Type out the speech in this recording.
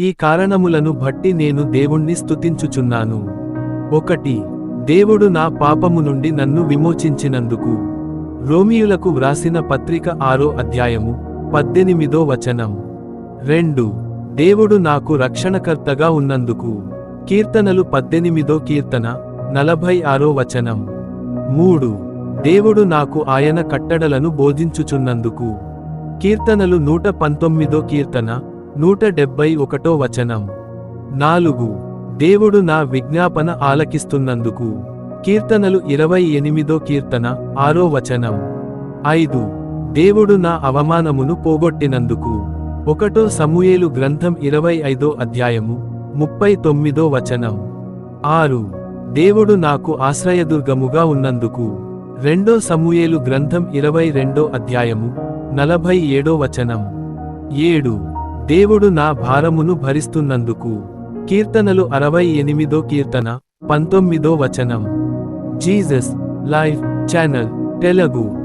ఈ కారణములను బట్టి నేను దేవుణ్ణి స్తుతించుచున్నాను. ఒకటి దేవుడు నా పాపము నుండి నన్ను విమోచించినందుకు. రోమియులకు వ్రాసిన పత్రిక ఆరో అధ్యాయము పద్దెనిమిదో వచనం. రెండు దేవుడు నాకు రక్షణకర్తగా ఉన్నందుకు. కీర్తనలు పద్దెనిమిదో కీర్తన నలభై ఆరో వచనం. మూడు దేవుడు నాకు ఆయన కట్టడలను బోధించుచున్నందుకు. కీర్తనలు నూట పంతొమ్మిదో కీర్తన నూట డెబ్బై ఒకటో వచనం. నాలుగు. దేవుడు నా విజ్ఞాపన ఆలకిస్తున్నందుకు. కీర్తనలు ఇరవై ఎనిమిదో కీర్తన ఆరో వచనం. ఐదు. దేవుడు నా అవమానమును పోగొట్టినందుకు. ఒకటో సమూయేలు గ్రంథం ఇరవై ఐదో అధ్యాయము ముప్పై తొమ్మిదో వచనం. ఆరు. దేవుడు నాకు ఆశ్రయదుర్గముగా ఉన్నందుకు. రెండో సమూయేలు గ్రంథం ఇరవై రెండో అధ్యాయము నలభై ఏడో వచనం. ఏడు. దేవుడు నా భారమును భరిస్తున్నందుకు. కీర్తనలు అరవై ఎనిమిదో కీర్తన పంతొమ్మిదో వచనం. Jesus life channel Telugu.